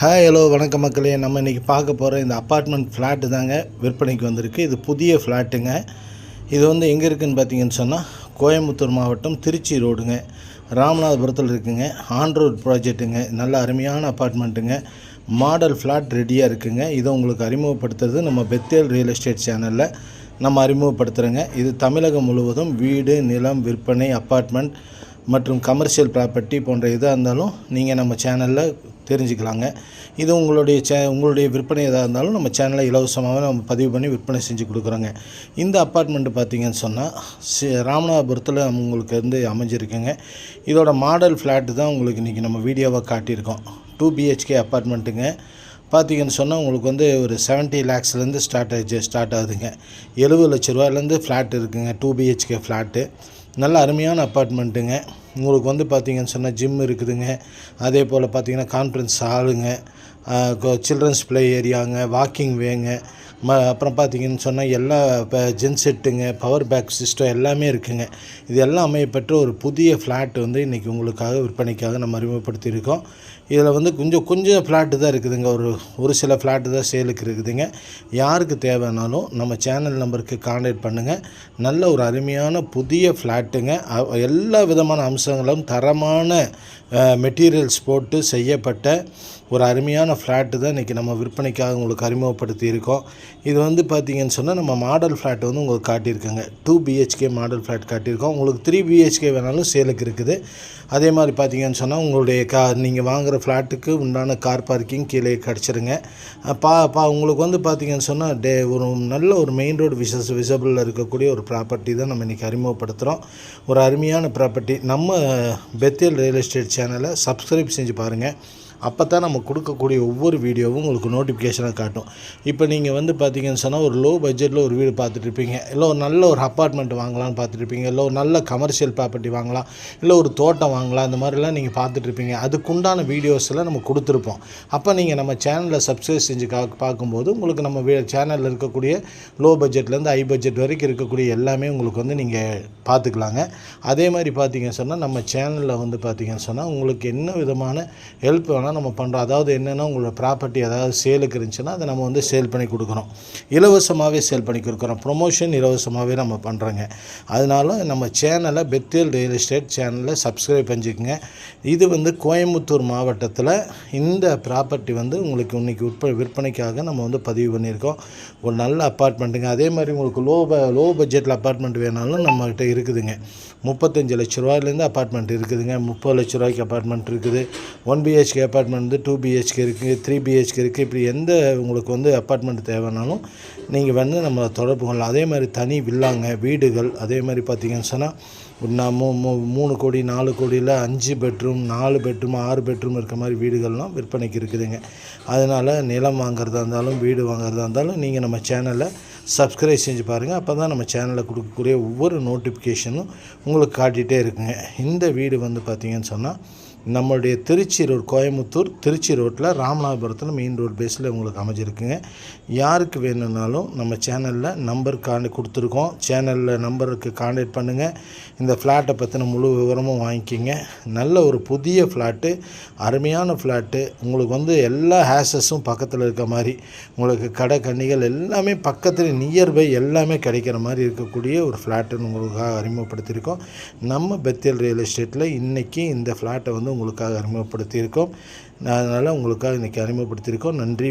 Hi hello வணக்கம் மக்களே. நம்ம இன்றைக்கி பார்க்க போகிற இந்த அப்பார்ட்மெண்ட் ஃப்ளாட்டு தாங்க விற்பனைக்கு வந்திருக்கு. இது புதிய ஃப்ளாட்டுங்க இது வந்து எங்கே இருக்குதுன்னு பார்த்தீங்கன்னு சொன்னால் கோயம்புத்தூர் மாவட்டம் திருச்சி ரோடுங்க. ராமநாதபுரத்தில் இருக்குங்க. ஆன் ரோட் ப்ராஜெக்ட்டுங்க நல்ல அருமையான அப்பார்ட்மெண்ட்டுங்க மாடல் ஃப்ளாட் ரெடியாக இருக்குங்க. இதை உங்களுக்கு அறிமுகப்படுத்துறது நம்ம பெத்தேல் ரியல் எஸ்டேட் சேனலில் நம்ம அறிமுகப்படுத்துகிறோங்க இது தமிழகம் முழுவதும் வீடு நிலம் விற்பனை அப்பார்ட்மெண்ட் மற்றும் கமர்ஷியல் ப்ராப்பர்ட்டி போன்ற எதாக இருந்தாலும் நீங்கள் நம்ம சேனலில் தெரிஞ்சுக்கலாங்க. இது உங்களுடைய சே உங்களுடைய விற்பனை எதாக இருந்தாலும் நம்ம சேனலில் இலவசமாக நம்ம பதிவு பண்ணி விற்பனை செஞ்சு கொடுக்குறோங்க. இந்த அப்பார்ட்மெண்ட்டு பார்த்தீங்கன்னு சொன்னால் ராமநாதபுரத்தில் உங்களுக்கு வந்து அமைஞ்சிருக்குங்க. இதோட மாடல் ஃப்ளாட்டு தான் உங்களுக்கு இன்றைக்கி நம்ம வீடியோவாக காட்டியிருக்கோம். டூ பிஹெச்கே அப்பார்ட்மெண்ட்டுங்க பார்த்தீங்கன்னு சொன்னால் உங்களுக்கு வந்து ஒரு செவன்ட்டி லேக்ஸ்லேருந்து ஸ்டார்ட் ஆச்சு ஸ்டார்ட் ஆகுதுங்க. எழுபது லட்ச ரூபாயிலேருந்து ஃப்ளாட் இருக்குங்க டூ பிஹெச்கே ஃப்ளாட்டு நல்ல அருமையான அப்பார்ட்மெண்ட்டுங்க. உங்களுக்கு வந்து பார்த்திங்கன்னு சொன்னால் ஜிம் இருக்குதுங்க. அதே போல் பார்த்திங்கன்னா கான்ஃபரன்ஸ் ஹாலுங்க சில்ட்ரன்ஸ் ப்ளே ஏரியாங்க வாக்கிங் வேங்க ம அப்புறம் பார்த்திங்கன்னு சொன்னால் எல்லா இப்போ ஜென் செட்டுங்க பவர் பேக் சிஸ்டம் எல்லாமே இருக்குங்க. இது எல்லாம் அமையப்பெற்ற ஒரு புதிய ஃப்ளாட் வந்து இன்றைக்கி உங்களுக்காக விற்பனைக்காக நம்ம அறிமுகப்படுத்தியிருக்கோம். இதில் வந்து கொஞ்சம் கொஞ்சம் ஃப்ளாட்டு தான் இருக்குதுங்க. ஒரு ஒரு சில ஃப்ளாட்டு தான் சேலுக்கு இருக்குதுங்க. யாருக்கு தேவைனாலும் நம்ம சேனல் நம்பருக்கு கான்டாக்ட் பண்ணுங்கள் நல்ல ஒரு அருமையான புதிய ஃப்ளாட்டுங்க எல்லா விதமான அம்சங்களும் தரமான மெட்டீரியல்ஸ் போட்டு செய்யப்பட்ட ஒரு அருமையான ஃப்ளாட்டு தான் இன்றைக்கி நம்ம விற்பனைக்காக உங்களுக்கு அறிமுகப்படுத்தி இருக்கோம். இது வந்து பார்த்தீங்கன்னு சொன்னால் நம்ம மாடல் ஃப்ளாட் வந்து உங்களுக்கு காட்டியிருக்கோங்க. டூ பிஹெச்கே மாடல் ஃப்ளாட் காட்டியிருக்கோம். உங்களுக்கு த்ரீ பிஹெச்கே வேணாலும் சேலுக்கு இருக்குது. அதே மாதிரி பார்த்தீங்கன்னு சொன்னால் உங்களுடைய கா நீங்கள் வாங்குகிற ஃப்ளாட்டுக்கு உண்டான கார் பார்க்கிங் கீழே கிடச்சிருங்க. பா பா உங்களுக்கு வந்து பார்த்தீங்கன்னு சொன்னால் டே ஒரு நல்ல ஒரு மெயின் ரோடு விசஸ் விசபிளில் இருக்கக்கூடிய ஒரு ப்ராப்பர்ட்டி தான் நம்ம இன்றைக்கி அறிமுகப்படுத்துகிறோம் ஒரு அருமையான ப்ராப்பர்ட்டி நம்ம பெத்தேல் ரியல் எஸ்டேட் சேனலை சப்ஸ்கிரைப் செஞ்சு பாருங்கள் அப்போ தான் நம்ம கொடுக்கக்கூடிய ஒவ்வொரு வீடியோவும் உங்களுக்கு நோட்டிஃபிகேஷனாக காட்டும். இப்போ நீங்கள் வந்து பார்த்தீங்கன்னு சொன்னால் ஒரு லோ பட்ஜெட்டில் ஒரு வீடு பார்த்துட்ருப்பீங்க இல்லை ஒரு நல்ல ஒரு அப்பார்ட்மெண்ட் வாங்கலாம்னு பார்த்துட்ருப்பீங்க இல்லை ஒரு நல்ல கமர்ஷியல் ப்ராப்பர்ட்டி வாங்கலாம். இல்லை ஒரு தோட்டம் வாங்கலாம். இந்த மாதிரிலாம் நீங்கள் பார்த்துட்ருப்பீங்க அதுக்குண்டான வீடியோஸில் நம்ம கொடுத்துருப்போம். அப்போ நீங்கள் நம்ம சேனலில் சப்ஸ்கிரைப் செஞ்சு கா பார்க்கும்போது உங்களுக்கு நம்ம சேனலில் இருக்கக்கூடிய லோ பட்ஜெட்லேருந்து ஹை பட்ஜெட் வரைக்கும் இருக்கக்கூடிய எல்லாமே உங்களுக்கு வந்து நீங்கள் பார்த்துக்கலாங்க. அதே மாதிரி பார்த்தீங்கன்னு சொன்னால் நம்ம சேனலில் வந்து பார்த்தீங்கன்னு சொன்னால் உங்களுக்கு என்ன விதமான ஹெல்ப் வேணால் நம்ம பண்ணுறோம் அதாவது என்னென்னா உங்களோட ப்ராப்பர்ட்டி அதாவது சேலுக்கு இருந்துச்சுன்னா அதை நம்ம வந்து சேல் பண்ணி கொடுக்குறோம் இலவசமாகவே சேல் பண்ணி கொடுக்குறோம் ப்ரொமோஷன் இலவசமாகவே நம்ம பண்ணுறோங்க அதனால நம்ம சேனலை பெத்தேல் ரியல் எஸ்டேட் சேனலை சப்ஸ்கிரைப் பண்ணிக்கோங்க. இது வந்து கோயம்புத்தூர் மாவட்டத்தில் இந்த ப்ராப்பர்ட்டி வந்து உங்களுக்கு இன்னைக்கு உட்ப விற்பனைக்காக நம்ம வந்து பதிவு பண்ணியிருக்கோம். ஒரு நல்ல அப்பார்ட்மெண்ட்டுங்க அதே மாதிரி உங்களுக்கு லோ ப லோ பட்ஜெட்டில் அப்பார்ட்மெண்ட் வேணாலும் நம்மகிட்ட இருக்குதுங்க. முப்பத்தஞ்சு லட்ச ரூபாயிலேருந்து அப்பார்ட்மெண்ட் இருக்குதுங்க. முப்பது லட்ச ரூபாய்க்கு அப்பார்ட்மெண்ட் இருக்குது. ஒன் பிஹெச்கே அப்பார்ட்மெண்ட் வந்து டூ பிஹெச்கே இருக்குது த்ரீ பிஹெச்கே இருக்குது இப்படி எந்த உங்களுக்கு வந்து அப்பார்ட்மெண்ட் தேவைனாலும் நீங்கள் வந்து நம்ம தொடர்பு கொள்ளலாம். அதே மாதிரி தனி வில்லாங்க வீடுகள் அதே மாதிரி பார்த்தீங்கன்னு சொன்னால் நான் மூ மூ- மூணு கோடி நாலு கோடியில் அஞ்சு பெட்ரூம் நாலு பெட்ரூம் ஆறு பெட்ரூம் இருக்க மாதிரி வீடுகள்லாம் விற்பனைக்கு இருக்குதுங்க. அதனால் நிலம் வாங்குறதா இருந்தாலும் வீடு வாங்குறதா இருந்தாலும் நீங்கள் நம்ம சேனலை சப்ஸ்கிரைப் செஞ்சு பாருங்கள் அப்போ தான் நம்ம சேனலில் கொடுக்கக்கூடிய ஒவ்வொரு நோட்டிஃபிகேஷனும் உங்களுக்கு காட்டிகிட்டே இருக்குங்க. இந்த வீடு வந்து பார்த்தீங்கன்னு சொன்னால் நம்மளுடைய திருச்சி ரோடு கோயம்புத்தூர் திருச்சி ரோட்டில் ராமநாதபுரத்தில் மெயின் ரோடு பேஸில் உங்களுக்கு அமைஞ்சிருக்குங்க. யாருக்கு வேணும்னாலும் நம்ம சேனலில் நம்பர் காண்டி கொடுத்துருக்கோம். சேனலில் நம்பருக்கு காண்டாக்ட் பண்ணுங்கள் இந்த ஃப்ளாட்டை பற்றின முழு விவரமும் வாங்கிக்கிங்க. நல்ல ஒரு புதிய ஃப்ளாட்டு அருமையான ஃப்ளாட்டு உங்களுக்கு வந்து எல்லா ஹேசஸும் பக்கத்தில் இருக்க மாதிரி உங்களுக்கு கடை கன்னிகள் எல்லாமே பக்கத்தில் நியர்பை எல்லாமே கிடைக்கிற மாதிரி இருக்கக்கூடிய ஒரு ஃப்ளாட்டுன்னு உங்களுக்காக அறிமுகப்படுத்தியிருக்கோம். நம்ம பெத்தியல் ரியல் எஸ்டேட்டில் இன்றைக்கி இந்த ஃப்ளாட்டை வந்து உங்களுக்காக அறிமுகப்படுத்தியிருக்கோம். அதனால் உங்களுக்காக இன்றைக்கி அறிமுகப்படுத்தியிருக்கோம். நன்றி.